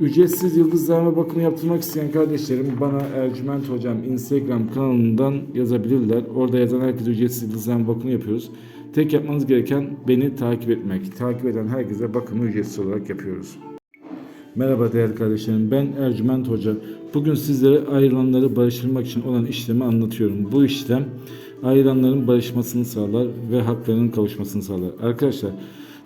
Ücretsiz yıldızlarma bakımı yaptırmak isteyen kardeşlerim bana Ercüment Hocam Instagram kanalından yazabilirler. Orada yazan herkese ücretsiz yıldızlarma bakımı yapıyoruz. Tek yapmanız gereken beni takip etmek. Takip eden herkese bakımı ücretsiz olarak yapıyoruz. Merhaba değerli kardeşlerim ben Ercüment Hoca. Bugün sizlere ayrılanları barıştırmak için olan işlemi anlatıyorum. Bu işlem ayrılanların barışmasını sağlar ve haklarının kavuşmasını sağlar. Arkadaşlar